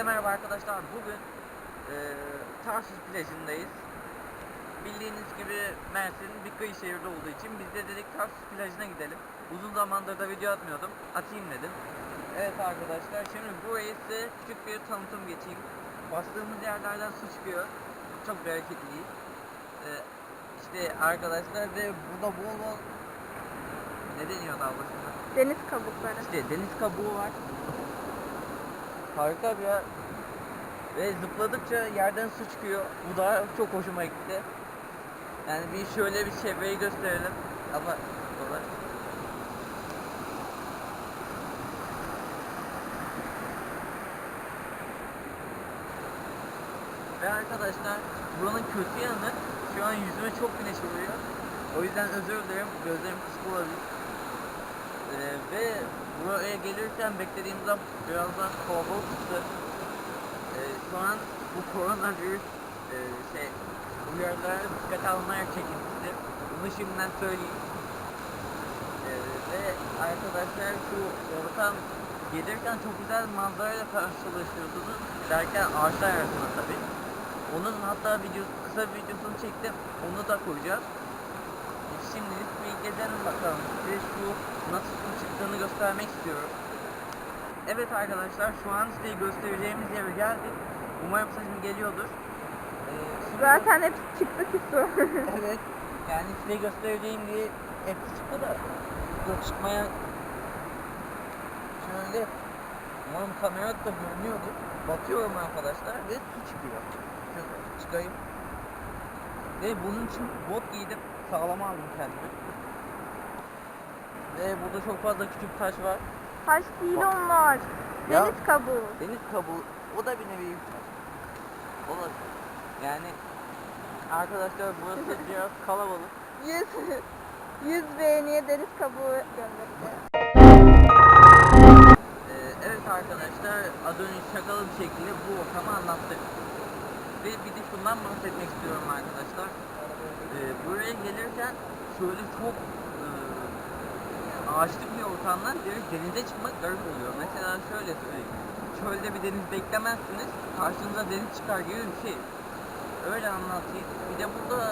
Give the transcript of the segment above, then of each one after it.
Hepinize merhaba arkadaşlar. Bugün e, Tarsus plajındayız. Bildiğiniz gibi Mersin bir kıyı şehirde olduğu için biz de dedik Tarsus plajına gidelim. Uzun zamandır da video atmıyordum. Atayım dedim. Evet arkadaşlar şimdi burayı size küçük bir tanıtım geçeyim. Bastığımız yerlerden su çıkıyor. Çok bereketli. E, işte arkadaşlar ve burada bol bol ne deniyor daha başında? Deniz kabukları. İşte deniz kabuğu var. Harika bir yer. Ve zıpladıkça yerden su çıkıyor. Bu da çok hoşuma gitti. Yani bir şöyle bir çevreyi gösterelim. Ama dolar. Ve arkadaşlar buranın kötü yanı şu an yüzüme çok güneş vuruyor. O yüzden özür dilerim. Gözlerim kısık olabilir. Ee, ve buraya gelirken beklediğimden biraz daha kalabalıktı. Ee, şu an bu koronavirüs e, şey uyarılara dikkat almaya çekilmişti. Bunu şimdiden söyleyeyim. Ee, ve arkadaşlar şu ortam gelirken çok güzel manzarayla karşılaşıyordunuz. Derken ağaçlar arasında tabii. Onun hatta video, kısa videosunu çektim. Onu da koyacağız. Şimdilik bir gezelim bakalım. Size şu nasıl su çıktığını göstermek istiyorum. Evet arkadaşlar şu an size göstereceğimiz yere geldik. Umarım sesim geliyordur. Ee, su- Zaten hep çıktı su. Evet. Yani size göstereceğim diye hepsi çıktı da yok çıkmaya şöyle umarım kamera da görünüyordur. Bakıyorum arkadaşlar ve su çıkıyor. Şöyle çıkayım. Ve bunun için bot giydim. Sağlama aldım kendime. Ve burada çok fazla küçük taş var. Taş değil onlar. Ya. Deniz kabuğu. Deniz kabuğu. O da bir nevi taş. O da yani arkadaşlar burası biraz kalabalık. 100 100 beğeniye deniz kabuğu göndereceğim. Ee, evet arkadaşlar az önce şakalı bir şekilde bu ortamı anlattık. Ve bir de şundan bahsetmek istiyorum arkadaşlar. Ee, buraya gelirken şöyle çok ağaçlık bir ortamdan direkt denize çıkmak garip oluyor. Mesela şöyle söyleyeyim. Çölde bir deniz beklemezsiniz. Karşınıza deniz çıkar gibi bir şey. Öyle anlatayım. Bir de burada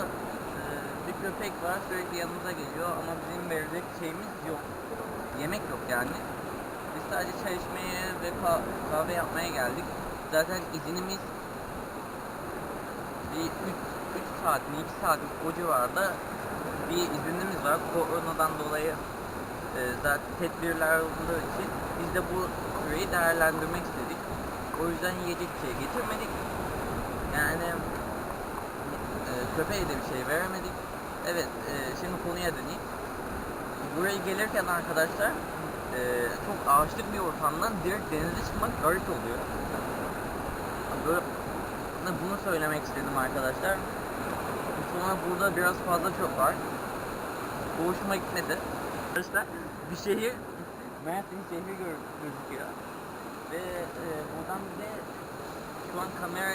e, bir köpek var sürekli yanımıza geliyor ama bizim verecek şeyimiz yok. Yemek yok yani. Biz sadece çay içmeye ve ka- kahve yapmaya geldik. Zaten izinimiz bir 3, 3 saat mi 2 saat mi o civarda bir izinimiz var. Koronadan dolayı e, zaten tedbirler olduğu için biz de bu süreyi değerlendirmek istedik. O yüzden yiyecek bir şey getirmedik. Yani e, köpeğe de bir şey veremedik. Evet, e, şimdi konuya döneyim. Buraya gelirken arkadaşlar e, çok ağaçlık bir ortamdan direkt denize çıkmak garip oluyor. Böyle bunu söylemek istedim arkadaşlar. Sonra burada biraz fazla çöp var. Bu hoşuma gitmedi. Arkadaşlar bir şehir Mersin şehri gör- gözüküyor. Ve e, buradan bir de şu an kamera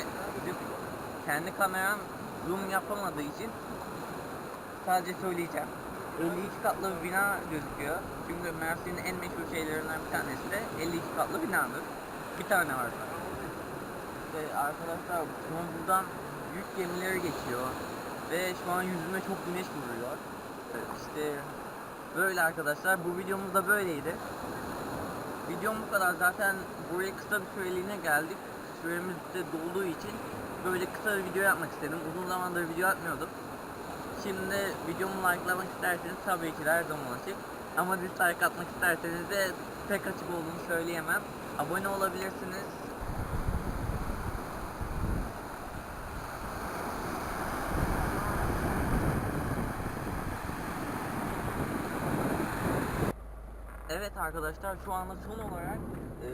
kendi kameram zoom yapamadığı için sadece söyleyeceğim. 52 katlı bir bina gözüküyor. Çünkü Mersin'in en meşhur şeylerinden bir tanesi de 52 katlı binadır. Bir tane var. İşte arkadaşlar buradan büyük gemileri geçiyor. Ve şu an yüzüme çok güneş vuruyor. İşte böyle arkadaşlar. Bu videomuz da böyleydi. Videom bu kadar. Zaten buraya kısa bir süreliğine geldik. Süremiz de dolduğu için böyle kısa bir video yapmak istedim. Uzun zamandır video atmıyordum. Şimdi videomu likelamak isterseniz tabii ki her zaman açık. Ama dislike atmak isterseniz de pek açık olduğunu söyleyemem. Abone olabilirsiniz. Evet arkadaşlar şu anda son olarak e,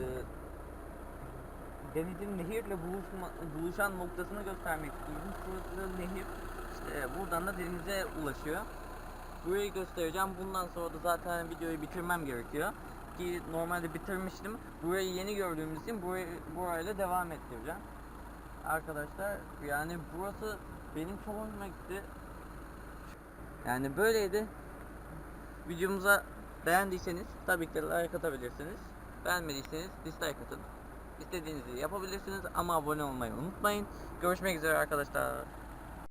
denizin nehirle buluşma, buluşan noktasını göstermek istiyorum. Şurası nehir. İşte buradan da denize ulaşıyor. Burayı göstereceğim. Bundan sonra da zaten videoyu bitirmem gerekiyor. Ki normalde bitirmiştim. Burayı yeni gördüğümüz için burayı, burayla devam ettireceğim. Arkadaşlar yani burası benim çok hoşuma gitti. Yani böyleydi. Videomuza beğendiyseniz tabii ki like atabilirsiniz. Beğenmediyseniz dislike atın. istediğinizi yapabilirsiniz ama abone olmayı unutmayın. Görüşmek üzere arkadaşlar.